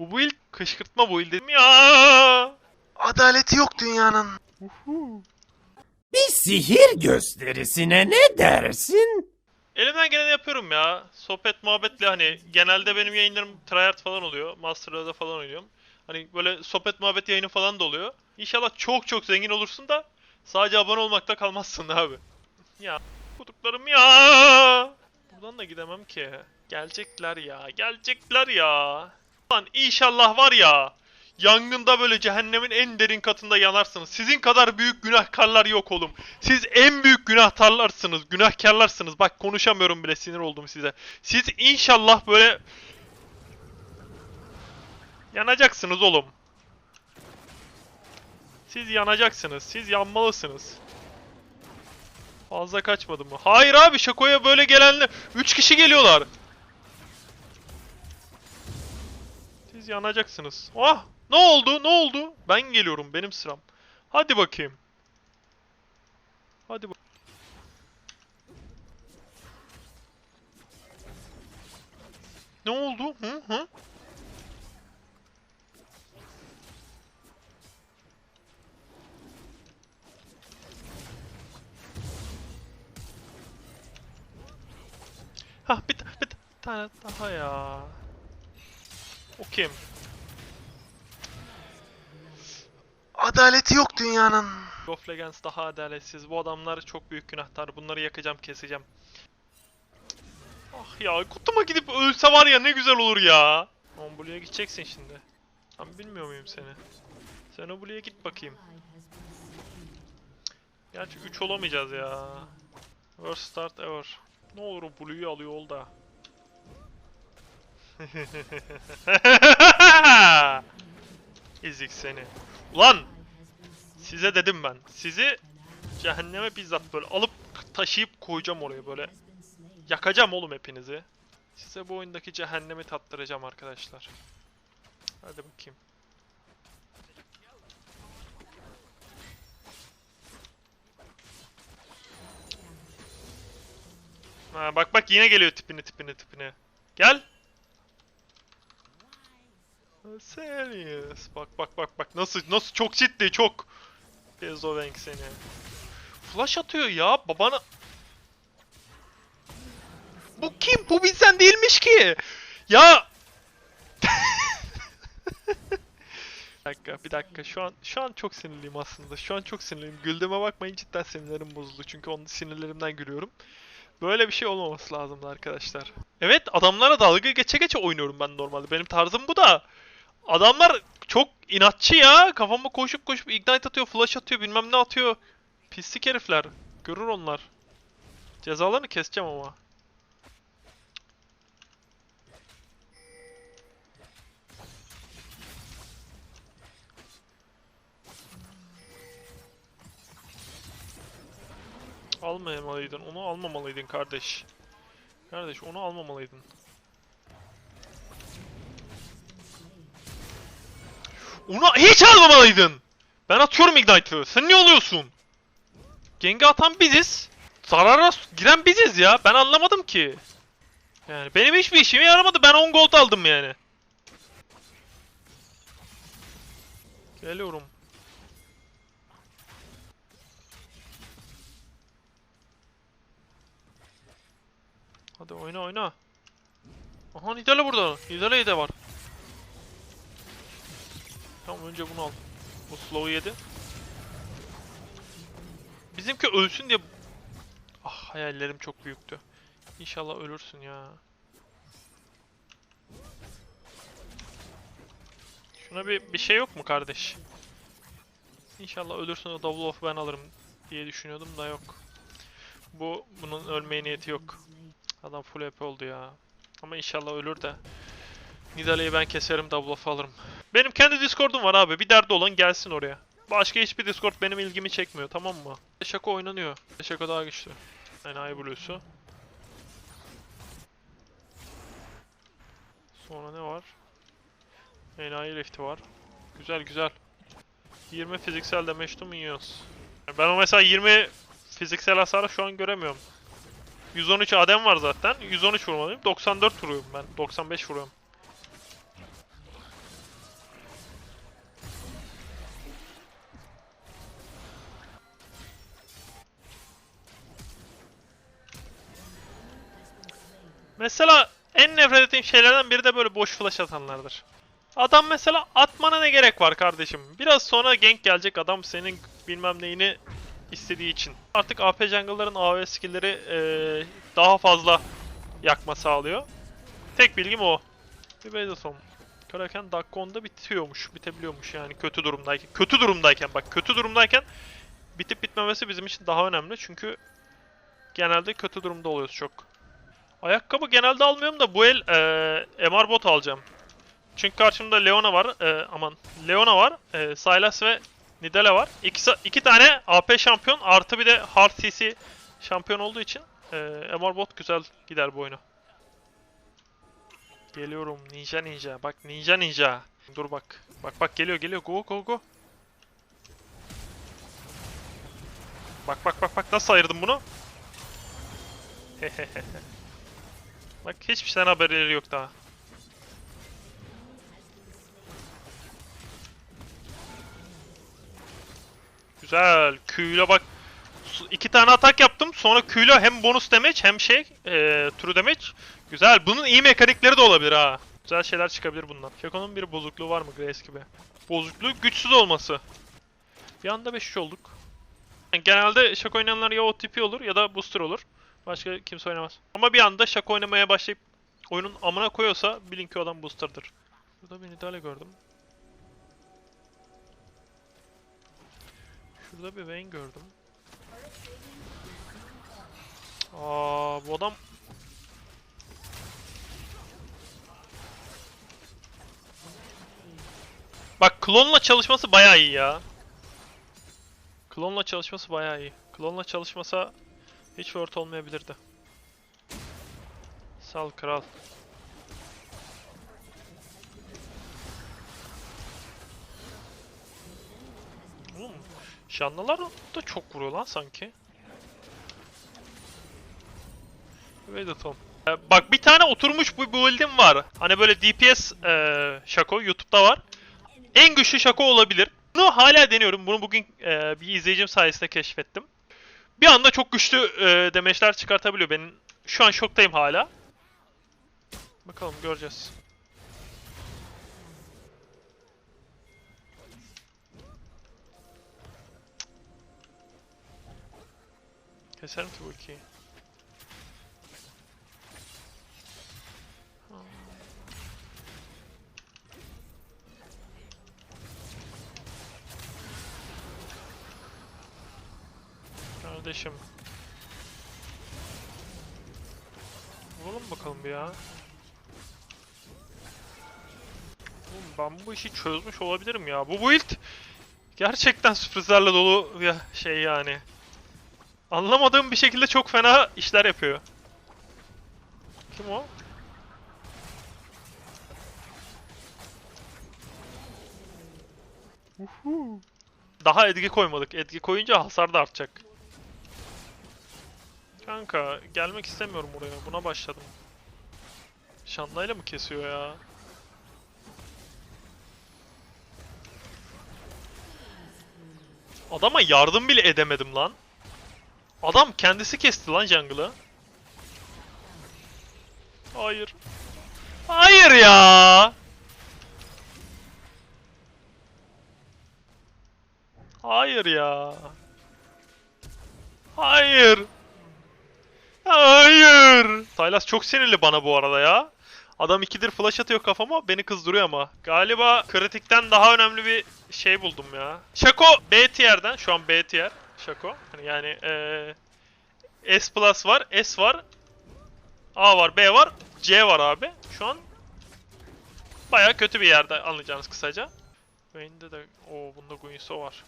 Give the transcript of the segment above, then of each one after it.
Bu build kışkırtma build dedim ya. Adaleti yok dünyanın. Bir sihir gösterisine ne dersin? Elimden geleni yapıyorum ya. Sohbet muhabbetle hani genelde benim yayınlarım tryhard falan oluyor. Master'da falan oynuyorum. Hani böyle sohbet muhabbet yayını falan da oluyor. İnşallah çok çok zengin olursun da sadece abone olmakta kalmazsın abi. Ya kuduklarım ya. Buradan da gidemem ki. Gelecekler ya. Gelecekler ya. Lan inşallah var ya. Yangında böyle cehennemin en derin katında yanarsınız. Sizin kadar büyük günahkarlar yok oğlum. Siz en büyük günahtarlarsınız, günahkarlarsınız. Bak konuşamıyorum bile sinir oldum size. Siz inşallah böyle yanacaksınız oğlum. Siz yanacaksınız. Siz yanmalısınız. Fazla kaçmadım mı? Hayır abi Şako'ya böyle gelenler 3 kişi geliyorlar. Siz yanacaksınız. Ah! Ne oldu? Ne oldu? Ben geliyorum. Benim sıram. Hadi bakayım. Hadi bak. Ne oldu? Hı hı? Hah bir, bir tane daha ya. O kim? Adaleti yok dünyanın. League of Legends daha adaletsiz. Bu adamlar çok büyük günahtar. Bunları yakacağım, keseceğim. Ah ya, kutuma gidip ölse var ya ne güzel olur ya. Ama buraya gideceksin şimdi. Ben bilmiyor muyum seni? Sen o buraya git bakayım. Gerçi 3 olamayacağız ya. Worst start ever. Ne olur o Blue'yu alıyor ol da. Ezik seni. Ulan! Size dedim ben. Sizi cehenneme bizzat böyle alıp taşıyıp koyacağım oraya böyle. Yakacağım oğlum hepinizi. Size bu oyundaki cehennemi tattıracağım arkadaşlar. Hadi bakayım. Ha, bak bak yine geliyor tipini tipini tipini. Gel. Serious. Bak bak bak bak nasıl nasıl çok ciddi çok. Bezovenk seni. Flash atıyor ya babana. Bu kim? Bu bizden değilmiş ki. Ya. bir dakika, bir dakika. Şu an şu an çok sinirliyim aslında. Şu an çok sinirliyim. Güldüğüme bakmayın cidden sinirlerim bozuldu. Çünkü onun sinirlerimden gülüyorum. Böyle bir şey olmaması lazımdı arkadaşlar. Evet, adamlara dalga geçe geçe oynuyorum ben normalde. Benim tarzım bu da. Adamlar çok inatçı ya. Kafama koşup koşup ignite atıyor, flash atıyor, bilmem ne atıyor. Pislik herifler. Görür onlar. Cezalarını keseceğim ama. Almamalıydın. Onu almamalıydın kardeş. Kardeş onu almamalıydın. Onu hiç almamalıydın. Ben atıyorum Ignite'ı. Sen ne oluyorsun? Genge atan biziz. Zarara giren biziz ya. Ben anlamadım ki. Yani benim hiçbir işime yaramadı. Ben 10 gold aldım yani. Geliyorum. Hadi oyna oyna. Aha Nidale burada. Nidale'yi de var. Tamam önce bunu al. Bu slow yedi. Bizimki ölsün diye... Ah hayallerim çok büyüktü. İnşallah ölürsün ya. Şuna bir, bir şey yok mu kardeş? İnşallah ölürsün o double off ben alırım diye düşünüyordum da yok. Bu bunun ölmeye niyeti yok. Adam full HP oldu ya. Ama inşallah ölür de. Nidalee'yi ben keserim double off alırım. Benim kendi Discord'um var abi. Bir derdi olan gelsin oraya. Başka hiçbir Discord benim ilgimi çekmiyor tamam mı? Şako oynanıyor. Şako daha güçlü. Enayi Blue'su. Sonra ne var? Enayi Rift'i var. Güzel güzel. 20 fiziksel damage to minions. Ben o mesela 20 fiziksel hasarı şu an göremiyorum. 113 adem var zaten. 113 vurmalıyım. 94 vuruyorum ben. 95 vuruyorum. Mesela en nefret ettiğim şeylerden biri de böyle boş flash atanlardır. Adam mesela atmana ne gerek var kardeşim? Biraz sonra gank gelecek adam senin bilmem neyini istediği için. Artık AP jungle'ların AoE skill'leri eee, daha fazla yakma sağlıyor. Tek bilgim o. Bir Vedatom. Kraken dakika 10'da bitiyormuş, bitebiliyormuş yani kötü durumdayken. Kötü durumdayken bak kötü durumdayken bitip bitmemesi bizim için daha önemli çünkü genelde kötü durumda oluyoruz çok. Ayakkabı genelde almıyorum da bu el eee MR bot alacağım. Çünkü karşımda Leona var, eee, aman Leona var, eee, Sylas ve Nidale var. İkisi, iki tane AP şampiyon artı bir de Hard CC şampiyon olduğu için eee MR bot güzel gider bu oyuna. Geliyorum ninja ninja. Bak ninja ninja. Dur bak. Bak bak geliyor geliyor. Go go go. Bak bak bak bak nasıl ayırdım bunu? Bak hiçbir şeyden haberleri yok daha. Güzel. Q'yla bak. İki tane atak yaptım. Sonra Q'yla hem bonus damage hem şey eee true damage. Güzel. Bunun iyi mekanikleri de olabilir ha. Güzel şeyler çıkabilir bundan. Shaco'nun bir bozukluğu var mı Grace gibi? Bozukluğu güçsüz olması. Bir anda 5 olduk. Yani genelde Shaco oynayanlar ya OTP olur ya da booster olur. Başka kimse oynamaz. Ama bir anda Shaco oynamaya başlayıp oyunun amına koyuyorsa bilin ki o adam booster'dır. Burada bir Nidale gördüm. Şurada bir Vayne gördüm. Aa bu adam Bak klonla çalışması bayağı iyi ya. Klonla çalışması bayağı iyi. Klonla çalışmasa hiç word olmayabilirdi. Sal kral. Oğlum, Şanlılar da çok vuruyor lan sanki. Vedatom. Ee, bak bir tane oturmuş bu build'im var. Hani böyle DPS eee Shaco YouTube'da var. En güçlü Shaco olabilir. Bunu hala deniyorum. Bunu bugün eee, bir izleyicim sayesinde keşfettim. Bir anda çok güçlü eee demeçler çıkartabiliyor. Ben şu an şoktayım hala. Bakalım göreceğiz. Keserim ki bu ikiyi. Kardeşim. Vuralım bakalım ya. Oğlum ben bu işi çözmüş olabilirim ya. Bu build gerçekten sürprizlerle dolu bir şey yani. Anlamadığım bir şekilde çok fena işler yapıyor. Kim o? Uhu. Daha etki koymadık. Etki koyunca hasar da artacak. Kanka gelmek istemiyorum oraya. Buna başladım. Şandayla mı kesiyor ya? Adama yardım bile edemedim lan. Adam kendisi kesti lan jungle'ı. Hayır. Hayır ya. Hayır ya. Hayır. Hayır. Sylas çok sinirli bana bu arada ya. Adam ikidir flash atıyor kafama beni kızdırıyor ama. Galiba kritikten daha önemli bir şey buldum ya. Shaco B tier'den şu an B tier. Shaco. Hani yani eee S plus var, S var. A var, B var, C var abi. Şu an baya kötü bir yerde anlayacağınız kısaca. Vayne'de de o bunda Guinsoo var.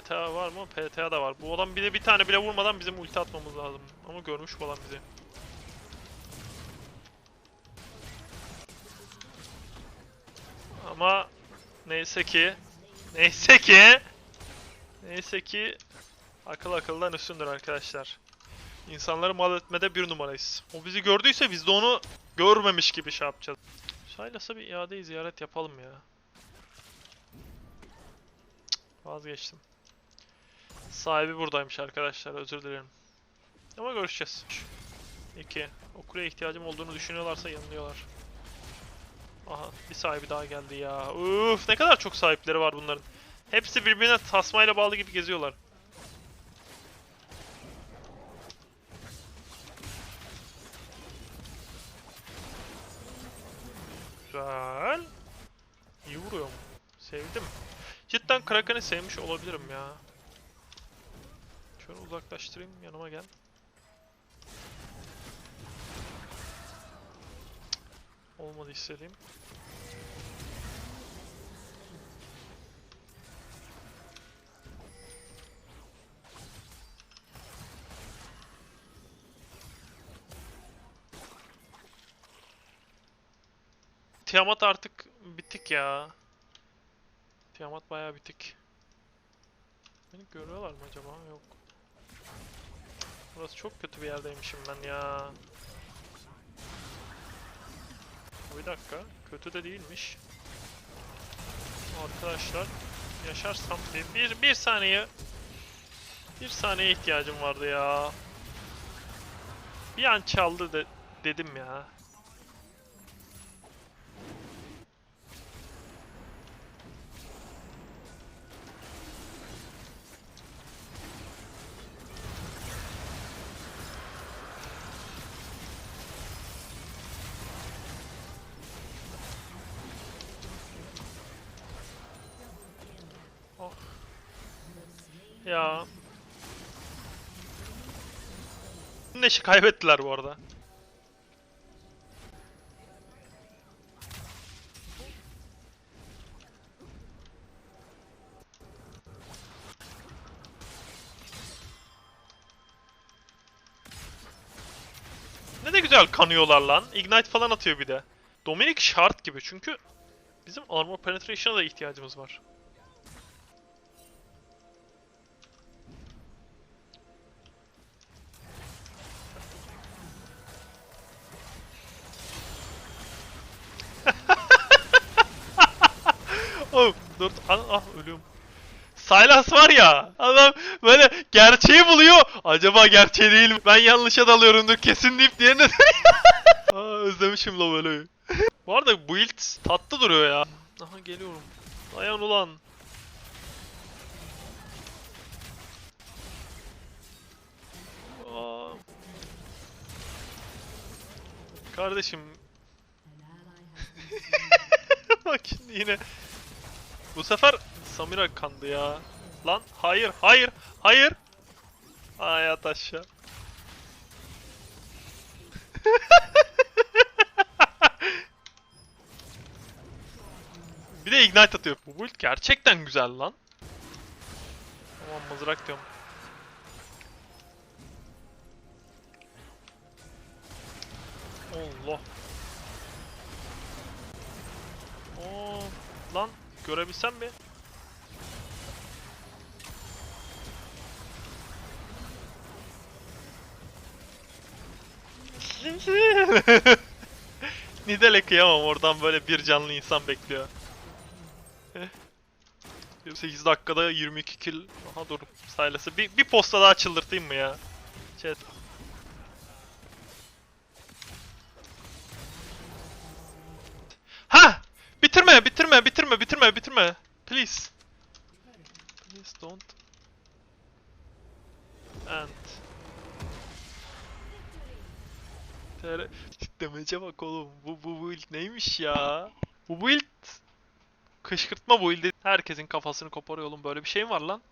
PTA var mı? PTA da var. Bu adam bir de bir tane bile vurmadan bizim ulti atmamız lazım. Ama görmüş bu adam bizi. Ama neyse ki neyse ki neyse ki akıl akıldan üstündür arkadaşlar. İnsanları mal etmede bir numarayız. O bizi gördüyse biz de onu görmemiş gibi şey yapacağız. Saylas'a bir iade ziyaret yapalım ya. Vazgeçtim. Sahibi buradaymış arkadaşlar özür dilerim. Ama görüşeceğiz. 2. O kuleye ihtiyacım olduğunu düşünüyorlarsa yanılıyorlar. Aha bir sahibi daha geldi ya. Uf ne kadar çok sahipleri var bunların. Hepsi birbirine tasmayla bağlı gibi geziyorlar. Güzel. İyi vuruyorum. Sevdim. Cidden Kraken'i sevmiş olabilirim ya. Uzaklaştırayım yanıma gel. Olmadı istediğim. Tiamat artık bitik ya. Tiamat bayağı bitik. Beni görüyorlar mı acaba? Yok. Burası çok kötü bir yerdeymişim ben ya. Bir dakika. Kötü de değilmiş. Arkadaşlar yaşarsam bir, bir, bir saniye bir saniye ihtiyacım vardı ya. Bir an çaldı de, dedim ya. Ya. Neşi kaybettiler bu arada. Ne de güzel kanıyorlar lan. Ignite falan atıyor bir de. Dominic şart gibi çünkü bizim armor penetration'a da ihtiyacımız var. Oh, dur. Ah, ölüyorum. Silas var ya. Adam böyle gerçeği buluyor. Acaba gerçeği değil mi? Ben yanlışa dalıyorumdur kesin deyip diğerine Aa özlemişim la böyle. Bu arada build tatlı duruyor ya. Aha geliyorum. Dayan ulan. Kardeşim. Bak yine. Bu sefer Samira kandı ya. Lan hayır hayır hayır. Ay at aşağı. Bir de ignite atıyor. Bu build gerçekten güzel lan. Tamam mızrak diyorum. Allah. Oo, lan görebilsem mi? Nidale kıyamam oradan böyle bir canlı insan bekliyor. 8 dakikada 22 kill. Aha dur Silas'ı bir, bir posta daha çıldırtayım mı ya? Chat. Bitirme, bitirme, bitirme. Please. Please don't. And. Demece bak oğlum. Bu, bu build neymiş ya? Bu build... Kışkırtma build'i. Herkesin kafasını koparıyor oğlum. Böyle bir şey mi var lan?